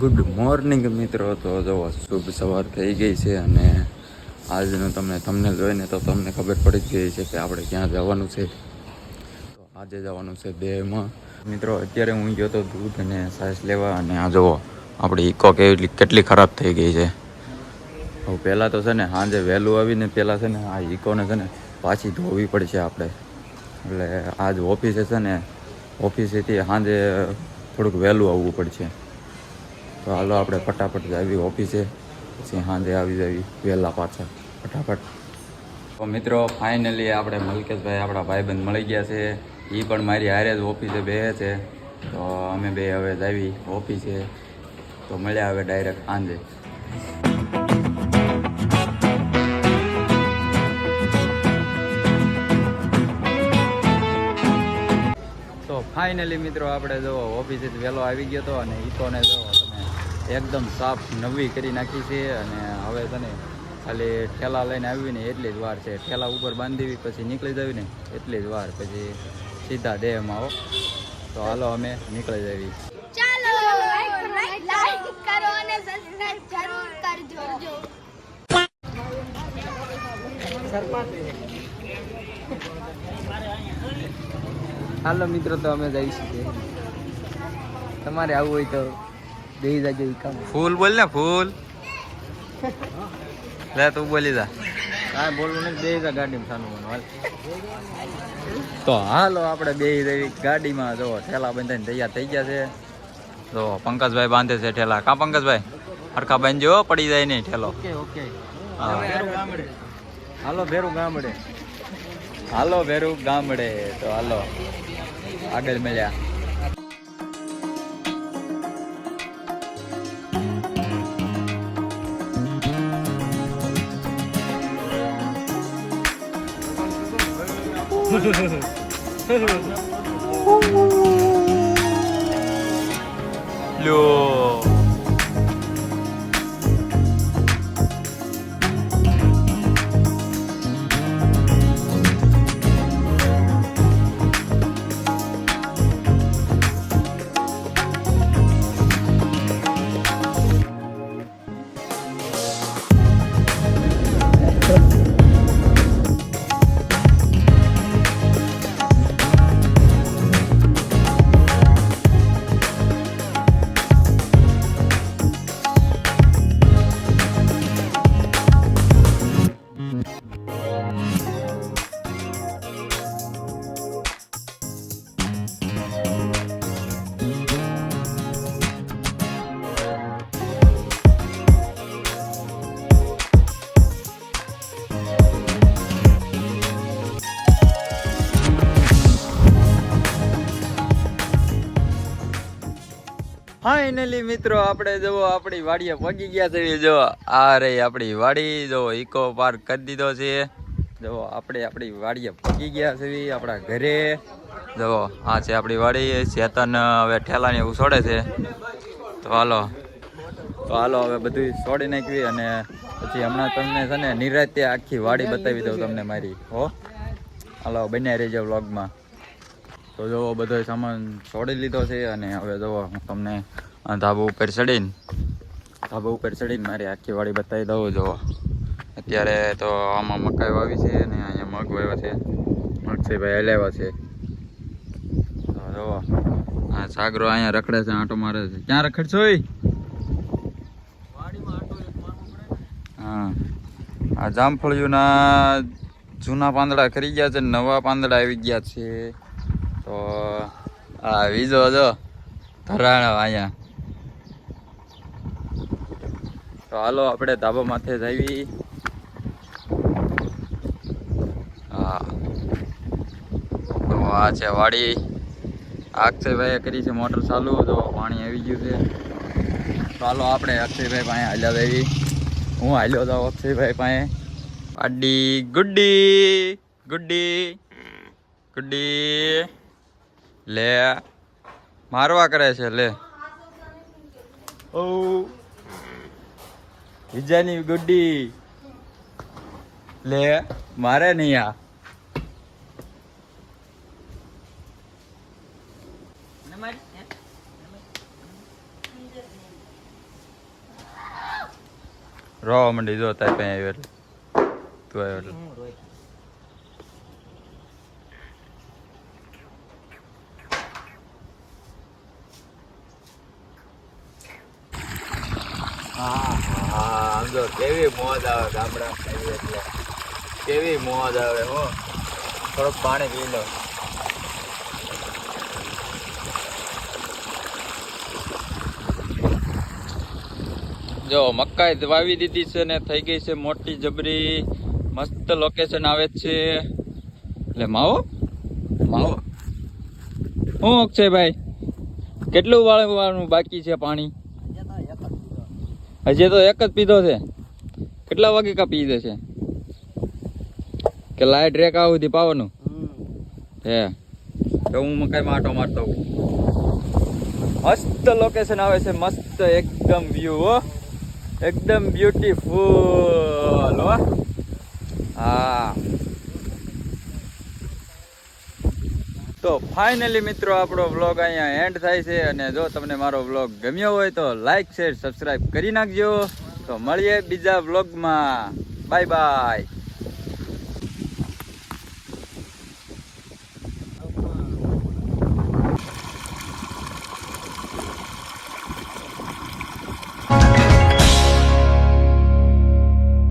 Good morning મિત્રો. તો જો, શુભ સવાર થઈ ગઈ છે અને આજનું તમને તમને જોઈને તો તમને ખબર પડી જ ગઈ છે કે આપણે ક્યાં જવાનું છે. તો આજે જવાનું છે દેહમાં મિત્રો, અત્યારે હું ગયો તો દૂધ અને સાસ લેવા અને આ જુઓ, આપણી ઇકો કેવી કેટલી ખરાબ થઈ ગઈ છે. હવે પહેલાં તો છે ને, સાંજે વહેલું આવીને પહેલાં છે ને, આ ઇકોને છે ને પાછી ધોવી પડશે આપણે. એટલે આજ ઓફિસે છે ને, ઓફિસેથી સાંજે થોડુંક વહેલું આવવું પડશે. તો હાલો આપણે ફટાફટ આવી ઓફિસે, પછી સાંજે આવી જવી વહેલા પાછા, ફટાફટ. તો મિત્રો, ફાઇનલી આપણે મલકેશભાઈ આપણા ભાઈબંધ મળી ગયા છે. એ પણ મારી હારે જ ઓફિસે બેસે છે. તો અમે બે હવે જાવી ઓફિસે. તો મળ્યા હવે ડાયરેક્ટ સાંજે. ફાઇનલી મિત્રો આપણે જો ઓફિસેથી વહેલો આવી ગયો હતો અને ઈકોને જો તમે એકદમ સાફ નવી કરી નાખી છે અને હવે તને ખાલી ઠેલા લઈને આવી ને એટલી જ વાર છે. ઠેલા ઉપર બાંધી પછી નીકળી જવી ને એટલી જ વાર. પછી સીધા દેહમાં આવો. તો હાલો અમે નીકળી જવી. ચાલો કરો અને સબસ્ક્રાઇબ જરૂર કરજો. હાલો મિત્રો તો અમે જઈ શકીએ તમારે આવું હોય તો દઈ જાજો કામ. ફૂલ બોલ ને ફૂલ. લે તું બોલી જા. કાંઈ બોલવું નથી દઈ જા ગાડીમાં સાનું મને હાલ. તો હાલો આપણે બે દેવી ગાડીમાં. જો ઠેલા બંધાઈને તૈયાર થઈ ગયા છે. તો પંકજભાઈ બાંધે છે ઠેલા. કા પંકજભાઈ? હરખા બાંધજો પડી જાય નહીં ઠેલો. Okay okay. હાલો ભેરું ગામડે. હાલો ભેરું ગામડે. તો હાલો. આગળ મળ્યા લ્યો ફાઇનલી મિત્રો, આપણે જો આપણી વાડીએ પગી ગયા છે. જો આ રે આપણી વાડી. જો ઇકો પાર્ક કરી દીધો છે. જો આપણે આપણી વાડીએ પગી ગયા છે આપણા ઘરે. જો આ છે આપણી વાડી. ચેતન હવે ઠેલાની એવું છોડે છે. તો હાલો તો હાલો હવે બધું છોડી નાખવી અને પછી હમણાં તમને છે ને નિરાતે આખી વાડી બતાવી દઉં તમને મારી. હો? હાલો, બન્યા રહેજો વ્લોગમાં તો જો બધો સામાન છોડી લીધો છે અને હવે જો હું તમને ધાબા ઉપર ચડીને ધાબા ઉપર ચડીને મારી આખી વાડી બતાવી દઉં જો. અત્યારે તો આમાં મકાઈ વાવી છે અને અહીંયા મગ વાવ્યો છે. મગસીભાઈ હલાવ્યા છે. તો જો આ સાગરો અહીંયા રખડે છે આંટો મારે છે. ક્યાં રખડશો? હા. આ જામફળીઓના જૂના પાંદડા ખરી ગયા છે નવા પાંદડા આવી ગયા છે. તો, આ બીજો જો, ધરાણો અહીંયા તો હાલો, આપણે ધાબા માથે જવી હા. તો આ છે વાડી. અક્ષયભાઈએ કરી છે મોટર ચાલુ. તો પાણી આવી ગયું છે. હાલો, આપણે અક્ષયભાઈ પાસે હાલ્યા જવી હું હાલ્યો તો અક્ષયભાઈ પાસે. પાડી, ગુડ્ડી ગુડ્ડી ગુડ્ડી. લે. મારવા કરે છે લે. ઓ. વિજાની ગુડ્ડી લે મારે નહીં આ. રોવા મંડી જો તાર પાસે આવ્યો એટલે. તું આવ્યો એટલે. જો કેવી મોજ આવે ગામડા એટલે. કેવી મોજ આવે હો. થોડુંક પાણી પી લો. જો મકાઈ વાવી દીધી છે ને થઈ ગઈ છે મોટી જબરી. મસ્ત લોકેશન આવે છે. એટલે માવો? માવો. હું અક્ષયભાઈ કેટલું વાળવાનું બાકી છે પાણી? હજી તો એક જ પીધો છે. કેટલા વાગે કા પી દે છે? કે લાઈટ રેક આવું હતી પાવાનું? હે. તો હું મકાઈમાં માટો મારતો હું મસ્ત લોકેશન આવે છે મસ્ત એકદમ વ્યૂ હો. એકદમ બ્યુટીફુલ હો. તો ફાઇનલી મિત્રો, આપણો વ્લોગ અહીંયા એન્ડ થાય છે અને જો તમને મારો વ્લોગ ગમ્યો હોય તો લાઈક શેર સબસ્ક્રાઈબ કરી નાખજો. તો મળીએ બીજા વ્લોગમાં બાય બાય